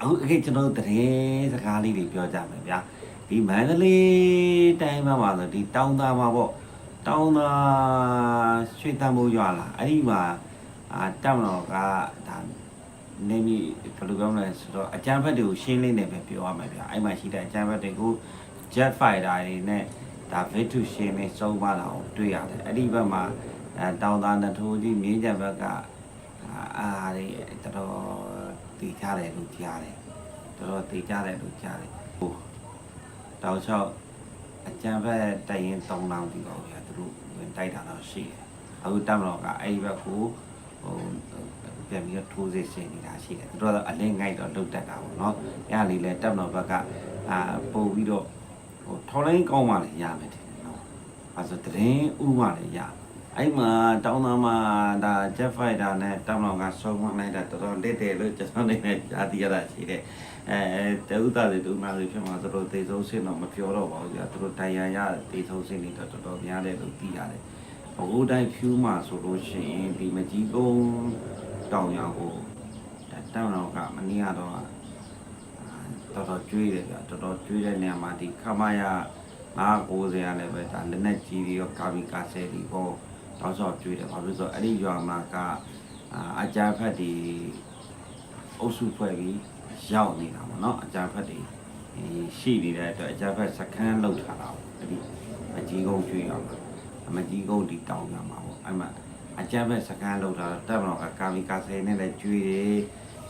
အခုအခေတ်ကျွန်တော်တို့သတင်းစကားလေးတွေပြောကြမယ်ဗျာဒီမန္တလေးတိုင်းမှာပါဆိုဒီတောင်သားမှာပေါ့တောင်သားရွှေတန်မိုးရွာလာအဲ့ဒီမှာအာတောင်တော်ကဒါနေမီဘယ်လိုပြောမလဲဆိုတော့အကြမ်းဖက်တွေကိုရှင်းလင်းနေပဲပြောရမယ်ဗျာအဲ့မှာရှိတဲ့အကြမ်းဖက်တွေကို jet fighter တွေနဲ့ဒါ victory ရှင်းနေစုံပါလာအောင်တွေ့ရတယ်အဲ့ဒီဘက်မှာအဲတောင်သားနထိုးကြီးမြင်းကြံဘက်ကအာအားတွေတော် တော်တည်ကြတယ်လို့ကြားတယ်တော်တော်သိကြတယ်လို့ကြားတယ်ဟိုတောက်လျှောက်အကြံဖက်တိုင်ရင်၃လောင်းဒီပေါ့ဗျာသူတို့ဝင်တိုက်တာတော့ရှိတယ်အခုတမတော်ကအဲ့ဒီဘက်ကိုဟိုပြန်ပြီးတော့ထိုးစစ်ဆင်နေတာရှိတယ်သူတို့ကတော့အလင်းငိုက်တော့လုတ်တက်တာပေါ့နော်အဲ့ဒါလေးလဲတမတော်ဘက်ကအာပို့ပြီးတော့ဟိုထော်လိုင်းကောင်းမှလည်းရမယ်တယ်နော်အဲဆိုတရင်ဥမှလည်းရ အဲ့မှာတောင်းသားမှာဒါ jet fighter နဲ့တမတော်ကဆုံးမလိုက်တာတော်တော်လက်တယ်လို့ကျွန်တော်နေနဲ့ကြားသိရတာရှိတယ်အဲတဥတာတွေဒုနာတွေဖြစ်မှာသူတို့တေဆုံးစင်တော့မပြောတော့ပါဘူးကြာသူတို့တိုင်ရန်ရတေဆုံးစင်တွေတော့တော်တော်များတယ်လို့သိရတယ်ဘိုးတိုင်းဖြူမှာဆိုလို့ရှိရင်ဒီမကြီးကုန်းတောင်ရကိုတောင်တော့ကမနေ့ကတော့တော်တော်ကျွေးတယ်ဗျတော်တော်ကျွေးတဲ့နေရာမှာဒီခမရ990ရလည်းပဲဒါလက်နဲ့ကြီးပြီးတော့ကာဘီကာဆယ်ဒီပေါ့ တောက်ချောက်ကျွေးတယ်ဘာလို့ဆိုတော့အဲ့ဒီရွာမှာကအကြမ်းဖက်ဒီအုပ်စုဖွဲ့ပြီးရောက်နေတာပေါ့နော်အကြမ်းဖက်တွေအဲရှိနေတဲ့အတွက်အကြမ်းဖက်စခန်းလောက်ထားတာပေါ့အဲ့ဒီအကြီးကုန်းကျွေးရမှာအမကြီးကုန်းဒီတောင်းရမှာပေါ့အဲ့မှာအကြမ်းဖက်စခန်းလောက်ထားတော့တက်မတော်ကကာမီကာဆယ်နဲ့လည်းကျွေးတယ်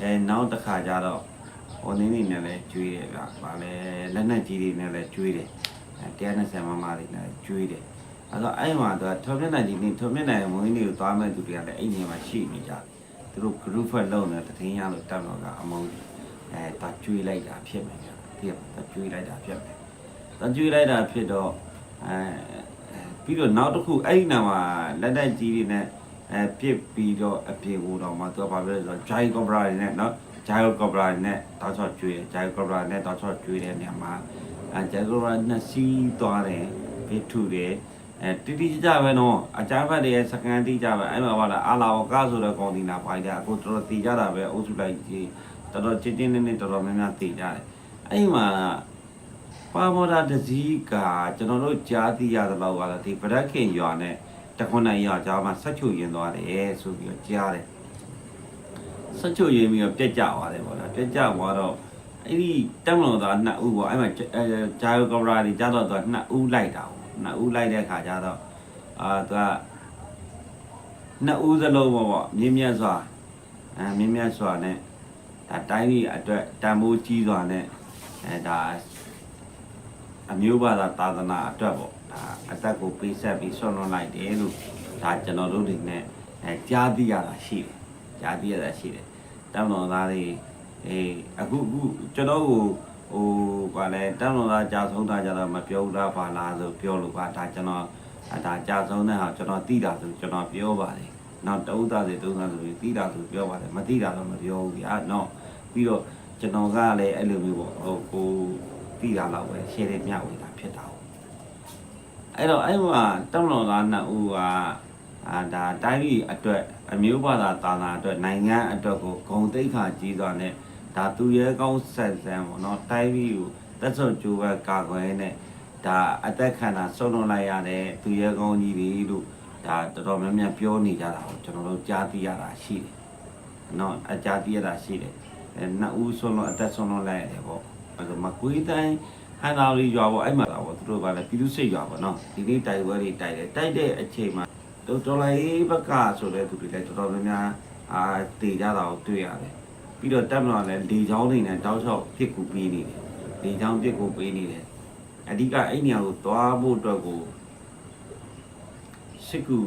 အဲနောက်တစ်ခါကျတော့ဟိုနင်းနေနဲ့လည်းကျွေးတယ်ဗျဗာလဲလက်နက်ကြီးတွေနဲ့လည်းကျွေးတယ်အဲ120မမတွေနဲ့လည်းကျွေးတယ် အဲ့တော့အဲ့မှာတော့ထော်မျက်နှာကြီးနေထော်မျက်နှာရဲ့မွေးနေ့ကိုသွားမဲ့သူတွေကလည်းအဲ့ဒီမှာရှိနေကြတယ်သူတို့ group ဖွဲ့လုံးနေတဲ့တထင်းရလို့တက်မတော်ကအမုန်းအဲတကျွေးလိုက်တာဖြစ်မယ်ဗျာဒီကတကျွေးလိုက်တာဖြစ်မယ်တကျွေးလိုက်တာဖြစ်တော့အဲပြီးတော့နောက်တစ်ခုအဲ့ဒီနာမှာလက်တက်ကြီးတွေနဲ့အဲပြစ်ပြီးတော့အပြေကိုတော့မှသူကဘာပြောလဲဆိုတော့ Jai Cobra တွေနဲ့နော် Jai Cobra တွေနဲ့တောက်ချော့ကျွေးတယ် Jai Cobra နဲ့တောက်ချော့ကျွေးတဲ့နေရာမှာအဲ Jai Cobra နှစ်စီးသွားတယ်ဘစ်ထူတယ် အဲတိတိကျကျပဲနော်အကြမ်းဖက်တွေရဲ့စကန်တိကျပဲအဲ့မှာဘာလဲအာလာဝကဆိုတဲ့ကောင်ဒီနာပိုင်တယ်အခုတော်တော်တည်ကြတာပဲအုပ်စုလိုက်ကြီးတော်တော်ချင်းချင်းနဲ့နဲ့တော်တော်များများသိကြတယ်အဲ့ဒီမှာပါမော်ဒါတစည်းကကျွန်တော်တို့ကြားသိရသလောက်ကတော့ဒီဗရက်ခင်ရွာနဲ့တခွန်နိုင်ရွာကြားမှာဆက်ချုပ်ရင်သွားတယ်ဆိုပြီးတော့ကြားတယ်ဆက်ချုပ်ရင်ပြီးတော့ပြက်ကြသွားတယ်ပေါ့လားပြက်ကြသွားတော့အဲ့ဒီတက်မလို့သားနှစ်ဦးပေါ့အဲ့မှာအဲဂျာယိုကဘရာဒီကြားတော့သူကနှစ်ဦးလိုက်တာပေါ့ နှစ်ဦးလိုက်တဲ့ခါကျတော့အာသူကနှစ်ဦးစလုံးပေါ့ပေါ့မြင်းမြတ်စွာအဲမြင်းမြတ်စွာနဲ့ဒါတိုင်းပြည်အတွက်တန်ဖိုးကြီးစွာနဲ့အဲဒါအမျိုးဘာသာသာသနာအတွက်ပေါ့ဒါအသက်ကိုပေးဆက်ပြီးဆွန့်လွတ်လိုက်တယ်လို့ဒါကျွန်တော်တို့တွေနဲ့အဲကြားသိရတာရှိတယ်ကြားသိရတာရှိတယ်တမန်တော်သားတွေအေးအခုအခုကျွန်တော်ကိုဟို ကလည်းတမန်တော်သားကြာဆုံးတာကြတော့မပြောဘူးလားပါလားဆိုပြောလို့ပါဒါကျွန်တော်ဒါကြာဆုံးတဲ့ဟာကျွန်တော်သိတာဆိုကျွန်တော်ပြောပါတယ်နောက်တဦးသားတွေတုံးသားဆိုပြီးသိတာဆိုပြောပါတယ်မသိတာတော့မပြောဘူးဗျာနော်ပြီးတော့ကျွန်တော်ကလည်းအဲ့လိုမျိုးပေါ့ဟိုကိုပြီးတာတော့ပဲရှယ်တဲ့မျှဝေတာဖြစ်တာဟုတ်အဲ့တော့အဲ့မှာတမလောသားနှစ်ဦးကအာဒါတိုင်းပြည်အတွက်အမျိုးဘာသာတာနာအတွက်နိုင်ငံအတွက်ကိုဂုံတိတ်ခါကြီးစွာနဲ့ ဒါသူရဲကောင်းဆက်ဆန်းပေါ့နော်တိုင်းပြည်ကိုတက်စော့ကြိုးပဲကာကွယ်နေဒါအသက်ခံတာဆုံးလွန်လိုက်ရတဲ့သူရဲကောင်းကြီးတွေလို့ဒါတော်တော်များများပြောနေကြတာကိုကျွန်တော်တို့ကြားသိရတာရှိတယ်နော်အကြားသိရတာရှိတယ်အဲနှစ်ဦးဆုံးတော့အသက်ဆုံးတော့လိုက်ရတယ်ပေါ့အဲဆိုမကွေးတိုင်းဟန်နာရီရွာပေါ့အဲ့မှာတော့သူတို့ကလည်းပြည်သူစိတ်ရွာပေါ့နော်ဒီနေ့တိုက်ပွဲတွေတိုက်တယ်တိုက်တဲ့အချိန်မှာတော်တော်လေးဘက်ကဆိုတဲ့သူတွေလည်းတော်တော်များများအာတည်ကြတာကိုတွေ့ရတယ် ပြီးတော့တက်မလို့လည်းလေချောင်းတွေနဲ့တောက်လျှောက်ပြစ်ကူပေးနေတယ်လေချောင်းပြစ်ကူပေးနေတယ်အဓိကအဲ့နေရာကိုသွားဖို့အတွက်ကိုစစ်ကူ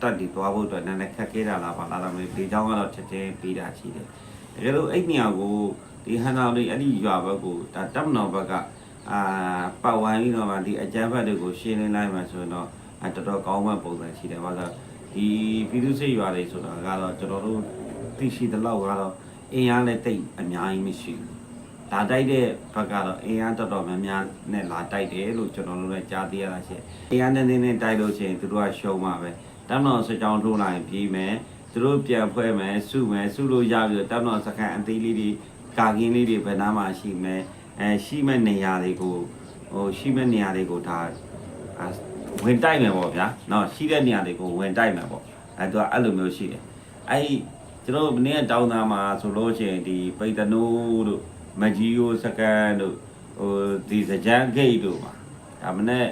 တက်တီသွားဖို့အတွက်နည်းနည်းခက်ခဲတာလားပါလားမသိဘူးလေချောင်းကတော့ချက်ချင်းပေးတာရှိတယ်တကယ်လို့အဲ့နေရာကိုဒီဟန်နာလေးအဲ့ဒီရွာဘက်ကိုဒါတပ်မတော်ဘက်ကအာပတ်ဝိုင်းပြီးတော့မှဒီအကြမ်းဖက်တွေကိုရှင်းလင်းလိုက်မှဆိုရင်တော့အတော်တော်ကောင်းမဲ့ပုံစံရှိတယ်ဘာလို့ဒီပြည်သူစစ်ရွာတွေဆိုတာကတော့ကျွန်တော်တို့သိရှိတဲ့လောက်ကတော့ အင်အားလည်းတိတ်အများကြီးမရှိဘူးလာတိုက်တဲ့ဘက်ကတော့အင်အားတော်တော်များများနဲ့လာတိုက်တယ်လို့ကျွန်တော်တို့လည်းကြားသိရတာရှိအင်အားနည်းနည်းနဲ့တိုက်လို့ရှိရင်သူတို့ကရှုံးမှာပဲတမ်းတော်စကြောင်းထိုးနိုင်ပြီးမယ်သူတို့ပြန်ဖွဲမယ်စုမယ်စုလို့ရပြီးတော့တမ်းတော်စကန်အသေးလေးတွေကာကင်းလေးတွေဘယ်နှမှာရှိမယ်အဲရှိမဲ့နေရာတွေကိုဟိုရှိမဲ့နေရာတွေကိုဒါဝင်တိုက်မယ်ပေါ့ဗျာနော်ရှိတဲ့နေရာတွေကိုဝင်တိုက်မယ်ပေါ့အဲသူကအဲ့လိုမျိုးရှိတယ်အဲ့ ကျွန်တော်တို့မနေ့ကတောင်းသားမှာဆိုလို့ရှိရင်ဒီပိတ်တနိုးတို့မကြီးယိုစကန်တို့ဟိုဒီစကြမ်းဂိတ်တို့မှာဒါမနေ့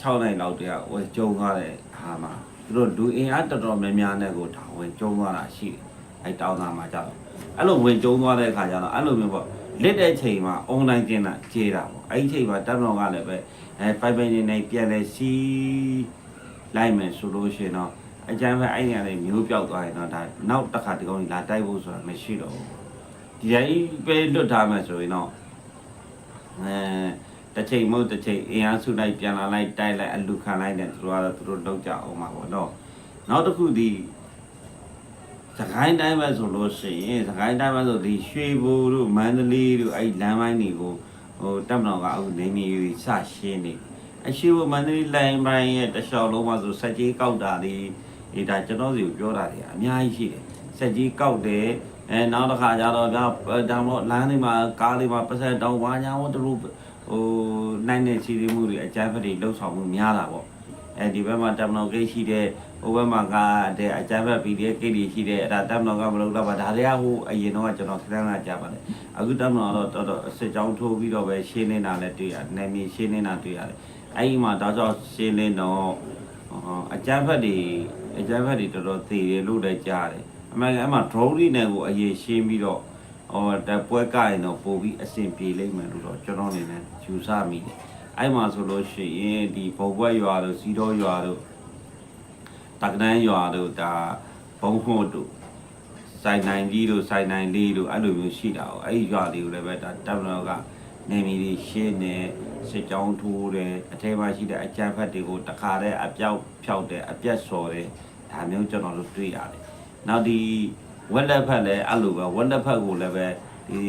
6နိုင်လောက်တည်းကဝယ်ကျုံသွားတဲ့ဟာမှာသူတို့လူအင်အားတော်တော်များများနဲ့ကိုဒါဝင်ကျုံသွားတာရှိတယ်အဲ့တောင်းသားမှာကြောက်အဲ့လိုဝင်ကျုံသွားတဲ့အခါကျတော့အဲ့လိုမျိုးပေါ့လစ်တဲ့ချိန်မှာအွန်လိုင်းကျင်းတာကြေးတာပေါ့အဲ့ဒီချိန်မှာတက်တော်ကလည်းပဲအဲပိုင်ပိုင်နေနေပြန်လဲစီးလိုက်မယ်ဆိုလို့ရှိရင်တော့ အကြမ်းဖက်အဲ့ဒီကနေမျိုးပြောက်သွားရင်တော့ဒါနောက်တစ်ခါဒီကောင်ကြီးလာတိုက်ဖို့ဆိုတာမရှိတော့ဘူးဒီတိုင်းပဲလွတ်ထားမယ်ဆိုရင်တော့အဲတစ်ချိန်မဟုတ်တစ်ချိန်အင်အားစုလိုက်ပြန်လာလိုက်တိုက်လိုက်အလူခံလိုက်တဲ့သူတို့ကတော့သူတို့လောက်ကြအောင်ပါပေါ့နော်နောက်တစ်ခုဒီစကိုင်းတိုင်းပဲဆိုလို့ရှိရင်စကိုင်းတိုင်းပဲဆိုဒီရွှေဘိုတို့မန္တလေးတို့အဲ့လမ်းပိုင်းတွေကိုဟိုတပ်မတော်ကအခုနေမီစရှင်းနေအရှိဘိုမန္တလေးလိုင်းပိုင်းရဲ့တခြားလုံးမှာဆိုစက်ကြီးကောက်တာဒီ ဒီဒါကျွန်တော်စီကိုပြောတာတွေအများကြီးရှိတယ်စက်ကြီးကောက်တယ်အဲနောက်တစ်ခါကျတော့ဒါဒါမှမဟုတ်လမ်းတွေမှာကားတွေမှာပတ်စံတောင်းဝါညာဝတို့ဟိုနိုင်တဲ့ချီးမှုတွေအကြမ်းဖက်တွေလှုပ်ဆောင်မှုများတာပေါ့အဲဒီဘက်မှာတပ်မတော်ဂိတ်ရှိတဲ့ဟိုဘက်မှာကတဲ့အကြမ်းဖက် PDF ဂိတ်တွေရှိတဲ့အဲ့ဒါတပ်မတော်ကမလုပ်တော့ပါဒါတွေကဟိုအရင်တော့ကျွန်တော်ခဏခဏကြားပါတယ်အခုတပ်မတော်တော့တော်တော်စစ်ကြောင်းထိုးပြီးတော့ပဲရှင်းနေတာလည်းတွေ့ရတယ်နယ်မြေရှင်းနေတာတွေ့ရတယ်အဲ့ဒီမှာဒါကြောင့်ရှင်းနေတော့အကြမ်းဖက်တွေ အကြမ်းဖက်တွေတော်တော်သေတယ်လို့လည်းကြားတယ်အမှန်ကအမှ drone တွေနဲ့ကိုအရင်ရှင်းပြီးတော့ဟောတပွဲကရင်တော့ပို့ပြီးအဆင်ပြေလိမ့်မယ်လို့တော့ကျွန်တော်အနေနဲ့ယူဆမိတယ်အဲ့မှာဆိုလို့ရှိရင်ဒီဘုံဘွက်ရွာတို့စီတော်ရွာတို့တက္ကနန်းရွာတို့ဒါဘုံဖို့တို့စိုင်နိုင်ကြီးတို့စိုင်နိုင်လေးတို့အဲ့လိုမျိုးရှိတာ哦အဲ့ဒီရွာတွေကိုလည်းပဲဒါတပ်မတော်ကနေမီတွေရှင်းနေစစ်ကြောင်းထိုးတယ်အထက်မှာရှိတဲ့အကြမ်းဖက်တွေကိုတခါတည်းအပြောက်ဖြောက်တယ်အပြတ်စော်တယ် ဒါမျိုးကျွန်တော်တို့တွေ့ရတယ်နောက်ဒီဝက်လက်ဖက်လည်းအဲ့လိုပဲဝက်လက်ဖက်ကိုလည်းပဲဒီ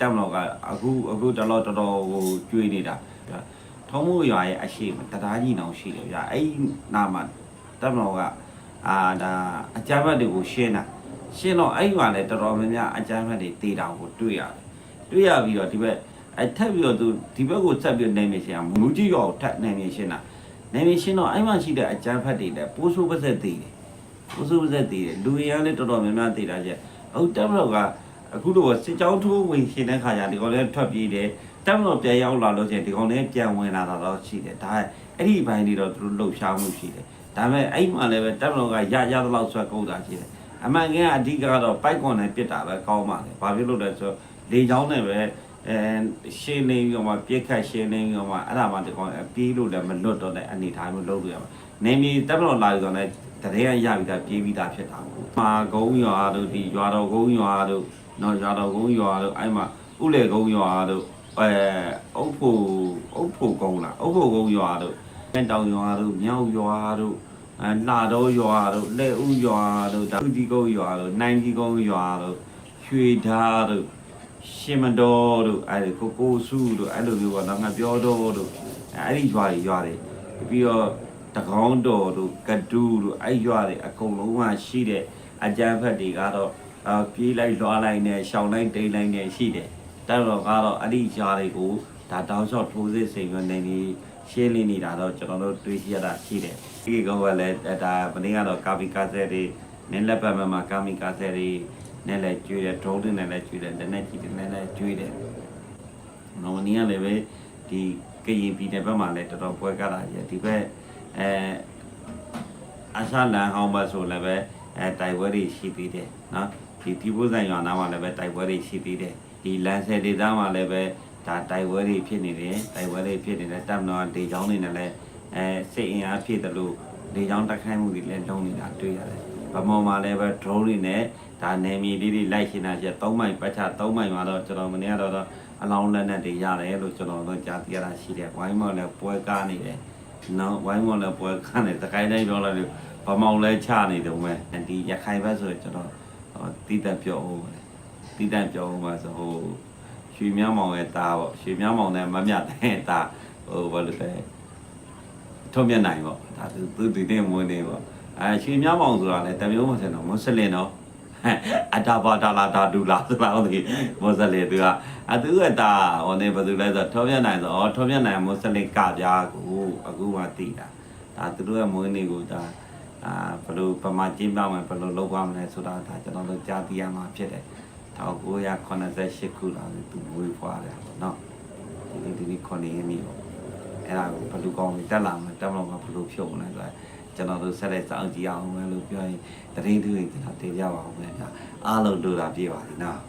တပ်မတော်ကအခုအခုတော်တော်တော်တော်ကိုကျွေးနေတာထုံးမှုရွာရဲ့အရှိမတရားကြီးနောင်ရှိတယ်ဗျာအဲ့ဒီနာမှာတပ်မတော်ကအာဒါအကြမ်းဖက်တွေကိုရှင်းတာရှင်းတော့အဲ့ဒီမှာလည်းတော်တော်များများအကြမ်းဖက်တွေတေးတာကိုတွေ့ရတယ်တွေ့ရပြီးတော့ဒီဘက်အထက်ပြီးတော့သူဒီဘက်ကိုဆက်ပြီးနိုင်နေရှင်းအောင်မူကြီးရွာကိုထပ်နိုင်နေရှင်းတာနိုင်နေရှင်းတော့အဲ့မှာရှိတဲ့အကြမ်းဖက်တွေလည်းပိုးဆိုးပါဆက်သေးတယ် ပိုးဆိုးပါဆက်သေးတယ်လူရင်းလည်းတော်တော်များများတေးတာကျဟုတ်တပ်မတော်ကအခုတော့စစ်ကြောင်းထိုးဝင်ရှင်းတဲ့ခါကျဒီကောင်လည်းထွက်ပြေးတယ်တက်မလို့ပြန်ရောက်လာလို့ချင်းဒီကောင်လေးပြန်ဝင်လာတာတော့ရှိတယ်ဒါအဲ့ဒီဘိုင်းတွေတော့သူတို့လှုပ်ရှားမှုရှိတယ်ဒါပေမဲ့အဲ့မှလည်းပဲတက်မလို့ကရရတဲ့လောက်ဆွဲကုန်တာရှိတယ်အမှန်ကအဓိကတော့ပိုက်ကွန်နဲ့ပြစ်တာပဲကောင်းပါလေဘာဖြစ်လို့လဲဆိုတော့လေချောင်းနဲ့ပဲအဲရှင်းနေပြီးတော့မှပြစ်ခတ်ရှင်းနေပြီးတော့မှအဲ့ဒါမှဒီကောင်ပြေးလို့လည်းမလွတ်တော့တဲ့အနေထားမျိုးလုပ်လို့ရမှာနေမီတက်မလို့လာပြီးတော့လည်း တရေရရပြီးသားပြေးပြီးသားဖြစ်တာပေါ့မာကုန်းရွာတို့ဒီရွာတော်ကုန်းရွာတို့နော်ရွာတော်ကုန်းရွာတို့အဲ့မှာဥလေကုန်းရွာတို့အဲအုပ်ဖို့အုပ်ဖို့ကုန်းလားအုပ်ဖို့ကုန်းရွာတို့အဲတောင်ရွာတို့မြောက်ရွာတို့အဲလာတော့ရွာတို့လက်ဥရွာတို့ဒါဥကြီးကုန်းရွာတို့နိုင်ကြီးကုန်းရွာတို့ရွှေဓာတို့ရှင်မတော်တို့အဲဒီကိုကိုစုတို့အဲ့လိုမျိုးပေါ့နော်ငါပြောတော့တို့အဲ့ဒီရွာတွေရွာတွေပြီးတော့တ ကောင်းတော်တို့ကတူးတို့အဲ့ရွာတွေအကုန်လုံးကရှိတဲ့အကြမ်းဖက်တွေကတော့အာပြေးလိုက်လွှားလိုက်နဲ့ရှောင်းလိုက်တိတ်လိုက်နဲ့ရှိတယ်တက်တော့ကတော့အဲ့ဒီຢာတွေကိုဒါတောင်းလျှောက်ထိုးစစ်စိန်ရနေနေရှင်းလင်းနေတာတော့ကျွန်တော်တို့တွေးကြရတာရှိတယ်ဒီကောင်ကလည်းဒါမင်းကတော့ကာဗီကာဆယ်တွေနင်းလက်ပတ်မှာကာမီကာဆယ်တွေနဲ့လည်းကျွေးတယ်ဒရုန်းတွေနဲ့လည်းကျွေးတယ်လက်နဲ့ကြည့်တယ်နဲ့လည်းကျွေးတယ်နော်နီးကလည်းပဲဒီကရင်ပြည်နယ်ဘက်မှာလည်းတော်တော်ပွဲကလာရဒီဘက် အဲအဆလန်ဟောင်းဘက်ဆိုလည်းပဲအဲတိုက်ပွဲတွေရှိသေးတယ်နော်ဒီဒီပုဇန်ရွာနားမှာလည်းပဲတိုက်ပွဲတွေရှိသေးတယ်ဒီလန်ဆယ်ဒေသမှာလည်းပဲဒါတိုက်ပွဲတွေဖြစ်နေတယ်တိုက်ပွဲတွေဖြစ်နေတယ်တပ်မတော်ဒေချောင်းတွေနဲ့လည်းအဲစိတ်အင်အားဖြစ်တယ်လို့ဒေချောင်းတိုက်ခိုက်မှုတွေလည်းလုံးနေတာတွေ့ရတယ်ဗမော်မှာလည်းပဲ drone တွေနဲ့ဒါနယ်မြေလေးတွေလိုက်ရှင်တာချက်3မိုင်ပတ်ချ3မိုင်မှာတော့ကျွန်တော်မနေ့ကတော့အလောင်းလက်နဲ့တွေရတယ်လို့ကျွန်တော်တို့ကြားသိရတာရှိတယ်ဝိုင်းမော်လည်းပွဲကားနေတယ် နော်ဝိုင်းမော်လည်းပွဲကားနေတခိုင်းတိုင်းပြောလိုက်လို့ဗမောင်လည်းချနေတယ်မဲ့ဒီရခိုင်ဘက်ဆိုရင်ကျွန်တော်တိတက်ပြောဦးတယ်တိတန့်ပြောဦးမှာဆိုဟိုရွှေမြောင်းမောင်ရဲ့သားပေါ့ရွှေမြောင်းမောင်နဲ့မမြတ်တဲ့သားဟိုဘာလို့လဲထုံးမြတ်နိုင်ပေါ့ဒါသူသူဒီနေ့မွေးနေပေါ့အဲရွှေမြောင်းမောင်ဆိုတာလေတမျိုးမစင်တော့မွတ်စလင်တော့အတာဘာတာလာတာဒူလာဆိုတော့ဒီမွတ်စလင်သူကအသူကတာဟိုနေဘယ်သူလဲဆိုတော့ထောပြနိုင်ဆိုဩထောပြနိုင်မွတ်စလင်ကပြားကို အခုမှသိတာဒါသူတို့ရဲ့မွေးနေ့ကိုဒါအာဘယ်လိုပမာကျင်းပြမယ်ဘယ်လိုလုပ်ရမလဲဆိုတာဒါကျွန်တော်တို့ကြားသိရမှာဖြစ်တယ်1988ခုလာသူမွေးဖွားတယ်ပေါ့နော်ဒီဒီဒီခုနှစ်ရက်နေ့ပေါ့အဲ့ဒါကိုဘယ်လိုကောင်းလဲတက်လာမယ်တက်မလို့ကဘယ်လိုဖြုတ်မလဲဆိုတော့ကျွန်တော်တို့ဆက်လက်စောင့်ကြည့်အောင်မယ်လို့ပြောရင်တရင်တူရင်ကျွန်တော်တင်ပြပါအောင်မယ်ဗျာအားလုံးတို့တာပြေပါလိမ့်နော်